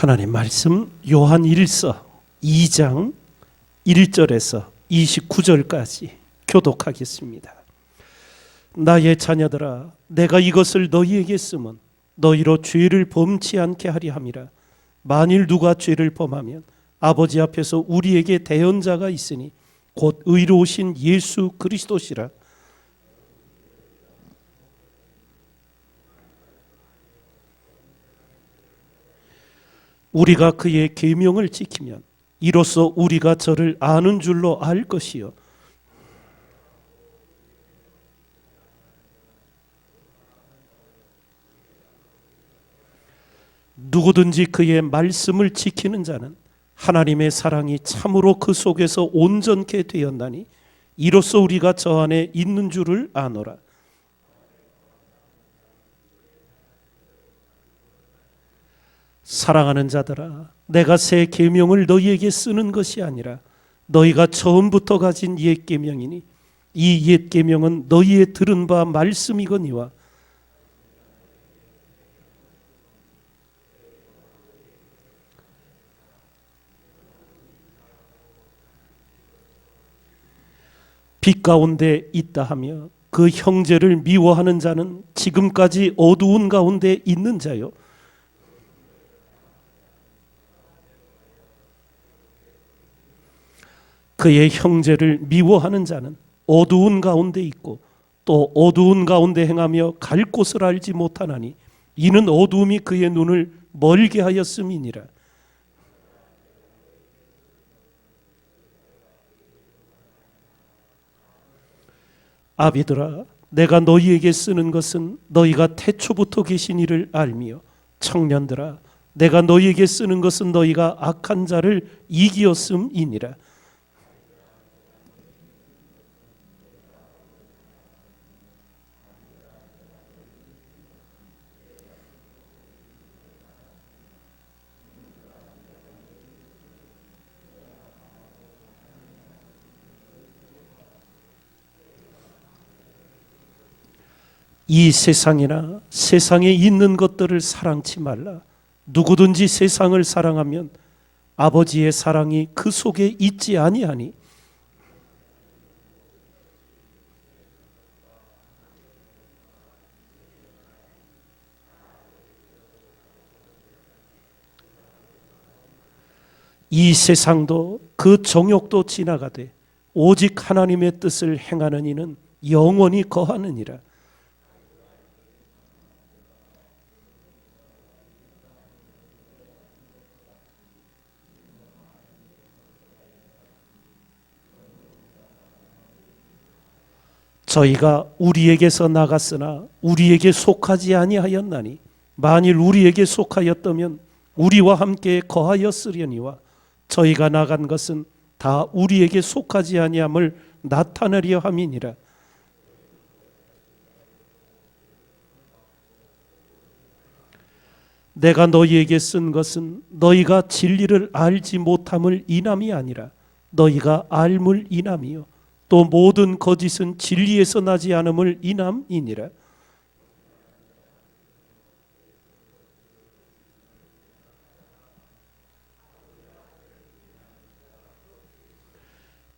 하나님 말씀 요한 1서 2장 1절에서 29절까지 교독하겠습니다. 나의 자녀들아 내가 이것을 너희에게 쓰면 너희로 죄를 범치 않게 하리 함이라 만일 누가 죄를 범하면 아버지 앞에서 우리에게 대언자가 있으니 곧 의로우신 예수 그리스도시라 우리가 그의 계명을 지키면 이로써 우리가 저를 아는 줄로 알 것이요 누구든지 그의 말씀을 지키는 자는 하나님의 사랑이 참으로 그 속에서 온전케 되었나니 이로써 우리가 저 안에 있는 줄을 아노라. 사랑하는 자들아, 내가 새 계명을 너희에게 쓰는 것이 아니라 너희가 처음부터 가진 옛 계명이니 이 옛 계명은 너희의 들은 바 말씀이거니와 빛 가운데 있다 하며 그 형제를 미워하는 자는 지금까지 어두운 가운데 있는 자요. 그의 형제를 미워하는 자는 어두운 가운데 있고 또 어두운 가운데 행하며 갈 곳을 알지 못하나니 이는 어두움이 그의 눈을 멀게 하였음이니라. 아비들아 내가 너희에게 쓰는 것은 너희가 태초부터 계신 이를 알미요 청년들아 내가 너희에게 쓰는 것은 너희가 악한 자를 이기었음이니라 이 세상이나 세상에 있는 것들을 사랑치 말라. 누구든지 세상을 사랑하면 아버지의 사랑이 그 속에 있지 아니하니 이 세상도 그 정욕도 지나가되 오직 하나님의 뜻을 행하는 이는 영원히 거하느니라. 저희가 우리에게서 나갔으나 우리에게 속하지 아니하였나니 만일 우리에게 속하였다면 우리와 함께 거하였으려니와 저희가 나간 것은 다 우리에게 속하지 아니함을 나타내려 함이니라. 내가 너희에게 쓴 것은 너희가 진리를 알지 못함을 인함이 아니라 너희가 알물 인함이요 또 모든 거짓은 진리에서 나지 않음을 인함이니라.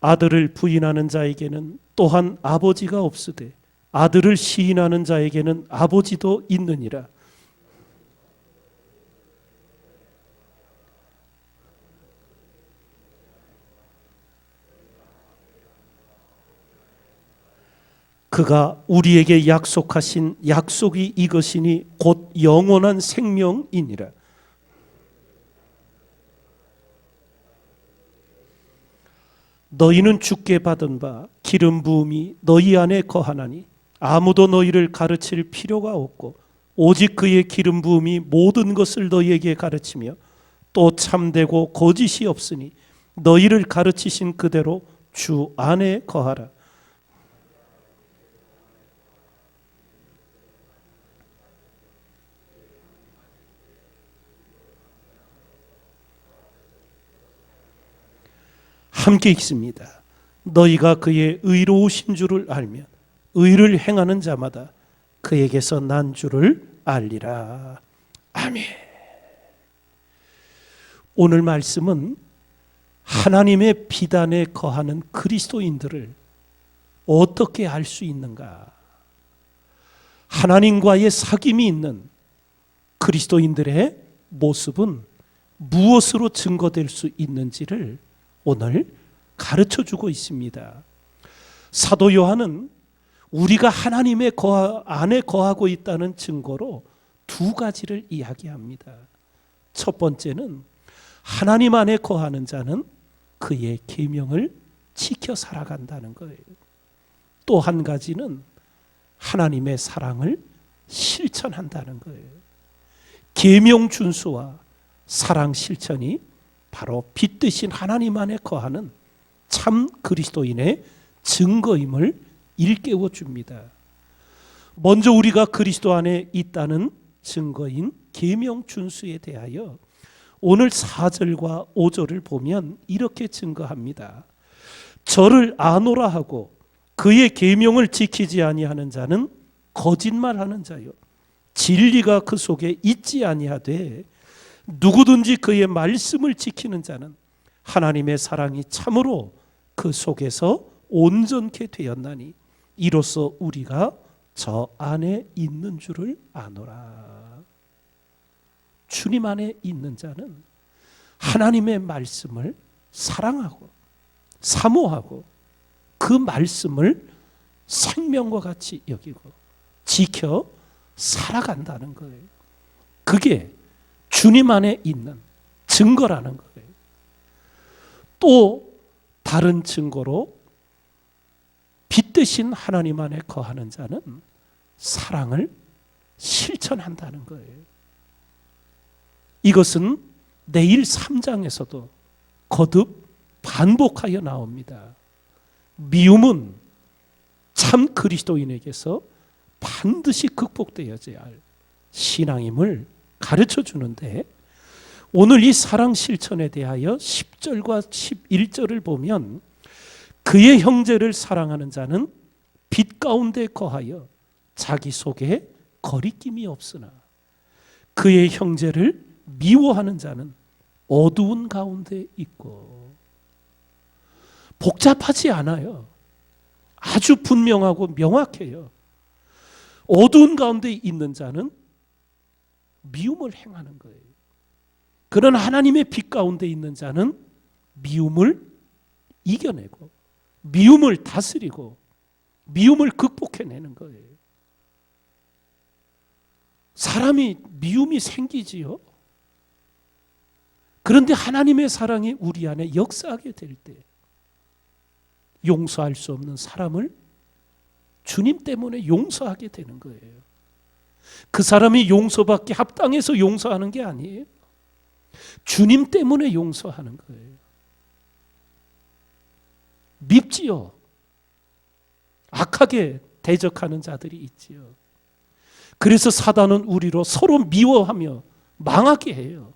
아들을 부인하는 자에게는 또한 아버지가 없으되 아들을 시인하는 자에게는 아버지도 있느니라. 그가 우리에게 약속하신 약속이 이것이니 곧 영원한 생명이니라. 너희는 주께 받은 바 기름 부음이 너희 안에 거하나니 아무도 너희를 가르칠 필요가 없고 오직 그의 기름 부음이 모든 것을 너희에게 가르치며 또 참되고 거짓이 없으니 너희를 가르치신 그대로 주 안에 거하라. 함께 있습니다. 너희가 그의 의로우신 줄을 알면 의를 행하는 자마다 그에게서 난 줄을 알리라. 아멘. 오늘 말씀은 하나님의 비단에 거하는 그리스도인들을 어떻게 알 수 있는가? 하나님과의 사귐이 있는 그리스도인들의 모습은 무엇으로 증거될 수 있는지를 오늘 가르쳐 주고 있습니다. 사도 요한은 우리가 하나님의 거하, 안에 거하고 있다는 증거로 두 가지를 이야기합니다. 첫 번째는 하나님 안에 거하는 자는 그의 계명을 지켜 살아간다는 거예요. 또 한 가지는 하나님의 사랑을 실천한다는 거예요. 계명 준수와 사랑 실천이 바로 빛 대신 하나님 안에 거하는 참 그리스도인의 증거임을 일깨워 줍니다. 먼저 우리가 그리스도 안에 있다는 증거인 계명 준수에 대하여 오늘 4절과 5절을 보면 이렇게 증거합니다. 저를 아노라 하고 그의 계명을 지키지 아니하는 자는 거짓말하는 자요 진리가 그 속에 있지 아니하되 누구든지 그의 말씀을 지키는 자는 하나님의 사랑이 참으로 그 속에서 온전케 되었나니 이로써 우리가 저 안에 있는 줄을 아노라. 주님 안에 있는 자는 하나님의 말씀을 사랑하고 사모하고 그 말씀을 생명과 같이 여기고 지켜 살아간다는 거예요. 그게 주님 안에 있는 증거라는 거예요. 또 다른 증거로 빛 대신 하나님 안에 거하는 자는 사랑을 실천한다는 거예요. 이것은 내일 3장에서도 거듭 반복하여 나옵니다. 미움은 참 그리스도인에게서 반드시 극복되어져야 할 신앙임을 가르쳐 주는데 오늘 이 사랑 실천에 대하여 10절과 11절을 보면 그의 형제를 사랑하는 자는 빛 가운데 거하여 자기 속에 거리낌이 없으나 그의 형제를 미워하는 자는 어두운 가운데 있고 복잡하지 않아요. 아주 분명하고 명확해요. 어두운 가운데 있는 자는 미움을 행하는 거예요. 그런 하나님의 빛 가운데 있는 자는 미움을 이겨내고 미움을 다스리고 미움을 극복해내는 거예요. 사람이 미움이 생기지요. 그런데 하나님의 사랑이 우리 안에 역사하게 될 때 용서할 수 없는 사람을 주님 때문에 용서하게 되는 거예요. 그 사람이 용서받기 합당해서 용서하는 게 아니에요. 주님 때문에 용서하는 거예요. 밉지요. 악하게 대적하는 자들이 있지요. 그래서 사단은 우리로 서로 미워하며 망하게 해요.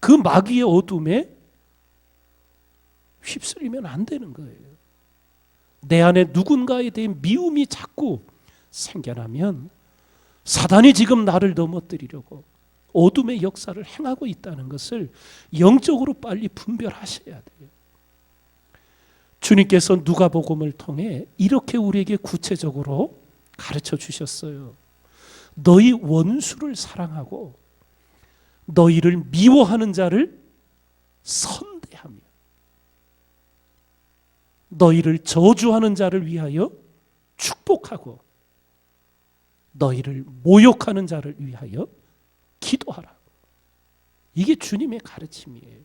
그 마귀의 어둠에 휩쓸리면 안 되는 거예요. 내 안에 누군가에 대한 미움이 자꾸 생겨나면 사단이 지금 나를 넘어뜨리려고 어둠의 역사를 행하고 있다는 것을 영적으로 빨리 분별하셔야 돼요. 주님께서 누가복음을 통해 이렇게 우리에게 구체적으로 가르쳐 주셨어요. 너희 원수를 사랑하고 너희를 미워하는 자를 선대하며 너희를 저주하는 자를 위하여 축복하고 너희를 모욕하는 자를 위하여 기도하라. 이게 주님의 가르침이에요.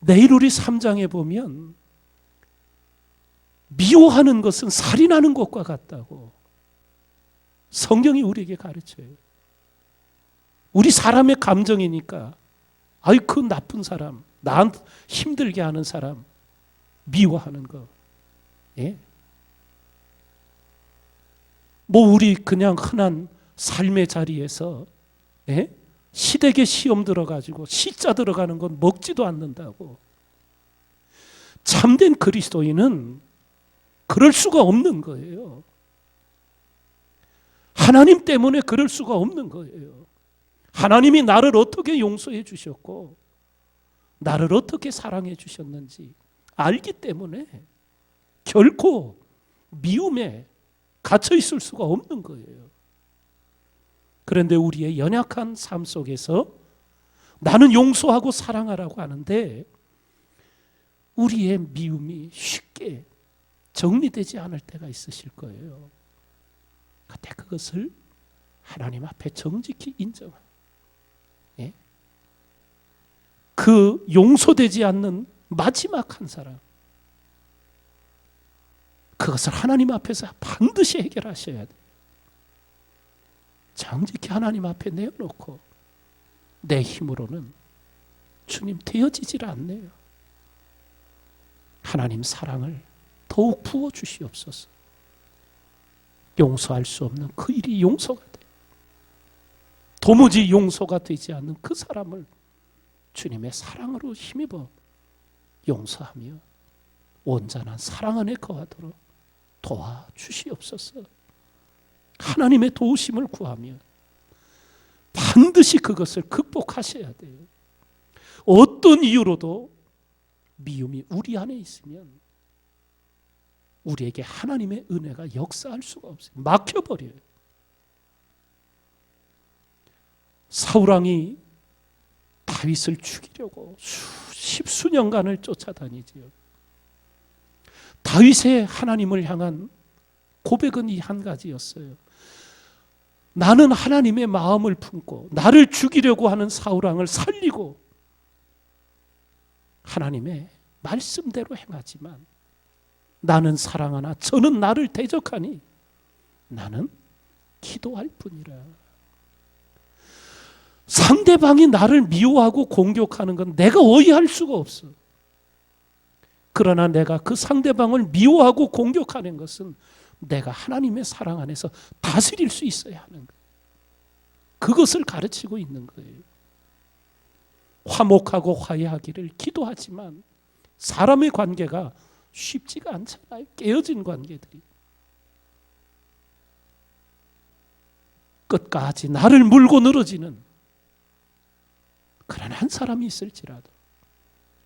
내일 우리 3장에 보면 미워하는 것은 살인하는 것과 같다고 성경이 우리에게 가르쳐요. 우리 사람의 감정이니까 아이 그 나쁜 사람, 나한테 힘들게 하는 사람 미워하는 거. 예. 뭐 우리 그냥 흔한 삶의 자리에서 예? 시댁에 시험 들어가지고 시자 들어가는 건 먹지도 않는다고. 참된 그리스도인은 그럴 수가 없는 거예요. 하나님 때문에 그럴 수가 없는 거예요. 하나님이 나를 어떻게 용서해 주셨고 나를 어떻게 사랑해 주셨는지 알기 때문에 결코 미움에 갇혀 있을 수가 없는 거예요. 그런데 우리의 연약한 삶 속에서 나는 용서하고 사랑하라고 하는데 우리의 미움이 쉽게 정리되지 않을 때가 있으실 거예요. 그때 그것을 하나님 앞에 정직히 인정하고 예? 그 용서되지 않는 마지막 한 사람 그것을 하나님 앞에서 반드시 해결하셔야 돼. 정직히 하나님 앞에 내어놓고 내 힘으로는 주님 되어지질 않네요. 하나님 사랑을 더욱 부어 주시옵소서. 용서할 수 없는 그 일이 용서가 돼. 도무지 용서가 되지 않는 그 사람을 주님의 사랑으로 힘입어 용서하며 온전한 사랑 안에 거하도록 도와주시옵소서. 하나님의 도우심을 구하며 반드시 그것을 극복하셔야 돼요. 어떤 이유로도 미움이 우리 안에 있으면 우리에게 하나님의 은혜가 역사할 수가 없어요. 막혀버려요. 사울왕이 다윗을 죽이려고 수십 수년간을 쫓아다니지요. 다윗의 하나님을 향한 고백은 이 한 가지였어요. 나는 하나님의 마음을 품고 나를 죽이려고 하는 사울왕을 살리고 하나님의 말씀대로 행하지만 나는 사랑하나 저는 나를 대적하니 나는 기도할 뿐이라. 상대방이 나를 미워하고 공격하는 건 내가 어이할 수가 없어. 그러나 내가 그 상대방을 미워하고 공격하는 것은 내가 하나님의 사랑 안에서 다스릴 수 있어야 하는 거예요. 그것을 가르치고 있는 거예요. 화목하고 화해하기를 기도하지만 사람의 관계가 쉽지가 않잖아요. 깨어진 관계들이. 끝까지 나를 물고 늘어지는 그런 한 사람이 있을지라도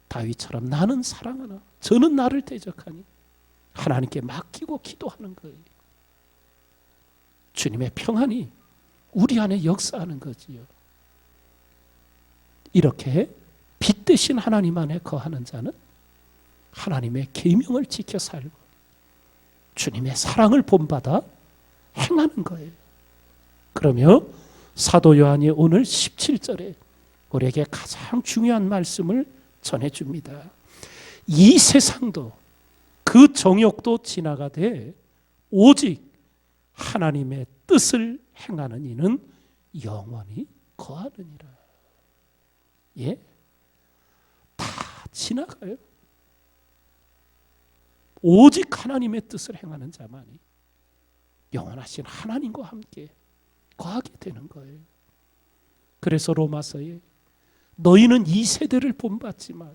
다윗처럼 나는 사랑하나 저는 나를 대적하니 하나님께 맡기고 기도하는 거예요. 주님의 평안이 우리 안에 역사하는 거지요. 이렇게 빛 대신 하나님 안에 거하는 자는 하나님의 계명을 지켜 살고 주님의 사랑을 본받아 행하는 거예요. 그러며 사도 요한이 오늘 17절에 우리에게 가장 중요한 말씀을 전해 줍니다. 이 세상도 그 정욕도 지나가되 오직 하나님의 뜻을 행하는 이는 영원히 거하느니라. 예? 다 지나가요. 오직 하나님의 뜻을 행하는 자만이 영원하신 하나님과 함께 거하게 되는 거예요. 그래서 로마서에 너희는 이 세대를 본받지 말.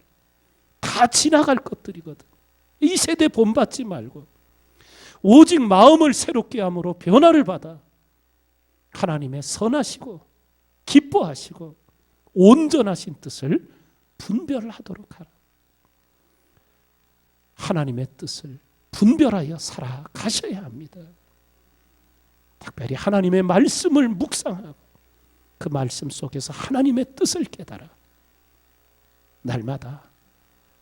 다 지나갈 것들이거든. 이 세대 본받지 말고 오직 마음을 새롭게 함으로 변화를 받아 하나님의 선하시고 기뻐하시고 온전하신 뜻을 분별하도록 하라. 하나님의 뜻을 분별하여 살아가셔야 합니다. 특별히 하나님의 말씀을 묵상하고 그 말씀 속에서 하나님의 뜻을 깨달아 날마다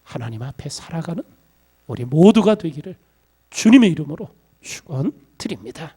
하나님 앞에 살아가는 우리 모두가 되기를 주님의 이름으로 축원드립니다.